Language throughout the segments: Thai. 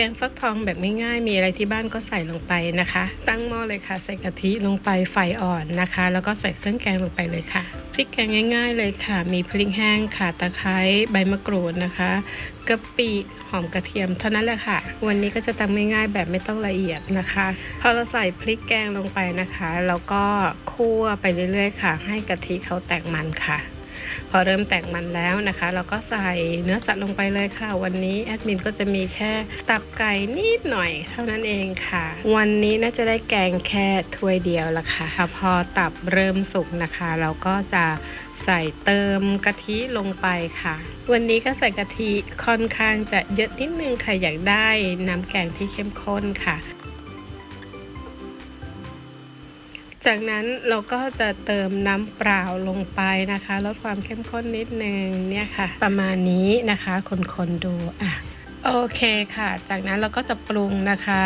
กงฟักทองแบบง่ายๆ มีอะไรที่บ้านก็ใส่ลงไปนะคะ ตั้งหม้อเลยค่ะ ใส่กะทิลงไปไฟอ่อนนะคะ แล้วก็ใส่เครื่องแกงลงไปเลยค่ะพริกแกงง่าย ๆ เลยค่ะ มีพริกแห้งค่ะตะไคร้ใบมะกรูดนะคะกะปิหอมกระเทียมเท่านั้นแหละค่ะ วันนี้ก็จะตำง่ายๆแบบไม่ต้องละเอียดนะคะพอเราใส่พริกแกงลงไปนะคะแล้วก็คั่วไปเรื่อยๆ ค่ะ ให้กะทิเขาแตกมันค่ะ พอเริ่มแตกมันแล้วนะคะ เราก็ใส่เนื้อสัตว์ลงไปเลยค่ะ วันนี้แอดมินก็จะมีแค่ตับไก่นิดหน่อยเท่านั้นเองค่ะ วันนี้น่าจะได้แกงแค่ถ้วยเดียวละค่ะพอตับเริ่มสุกนะคะ เราก็จะใส่เติมกะทิลงไปค่ะ วันนี้ก็ใส่กะทิค่อนข้างจะเยอะนิดนึงค่ะอยากได้น้ำแกงที่เข้มข้นค่ะ จากนั้นเราก็จะเติมน้ำเปล่าลงไปนะคะ ลดความเข้มข้นนิดนึงเนี่ยค่ะ ประมาณนี้นะคะคนๆดูอะโอเคค่ะ จากนั้นเราก็จะปรุงนะคะ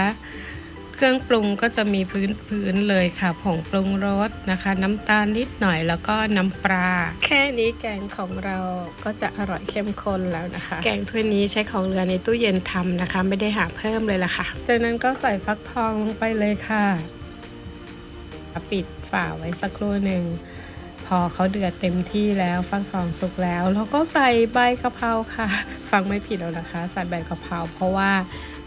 เครื่องปรุงก็จะมีพื้นพื้นเลยค่ะผงปรุงรสนะคะ น้ำตาลนิดหน่อยแล้วก็น้ำปลาแค่นี้แกงของเราก็จะอร่อยเข้มข้นแล้วนะคะ แกงถ้วยนี้ใช้ของเหลือในตู้เย็นทำนะคะ ไม่ได้หาเพิ่มเลยล่ะค่ะ จากนั้นก็ใส่ฟักทองลงไปเลยค่ะ ปิดฝาไว้สักครู่หนึ่ง พอเขาเดือดเต็มที่แล้วฟักทองสุกแล้ว เราก็ใส่ใบกะเพราค่ะ ฟังไม่ผิดแล้วนะคะ ใส่ใบกะเพราเพราะว่า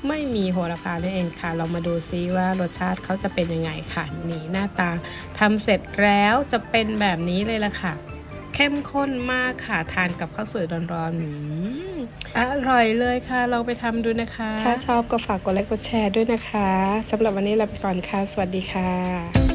ไม่มีโหระพานั่นเองค่ะ เรามาดูซิว่ารสชาติเขาจะเป็นยังไงค่ะ นี่หน้าตาทำเสร็จแล้วจะเป็นแบบนี้เลยละค่ะ เข้มข้นมากค่ะ ทานกับข้าวสวยร้อนๆอือร่อยเลยค่ะ ลองไปทำดูนะคะ ถ้าชอบก็ฝากกดไลค์กดแชร์ด้วยนะคะสำหรับวันนี้ลาไปก่อนค่ะ สวัสดีค่ะ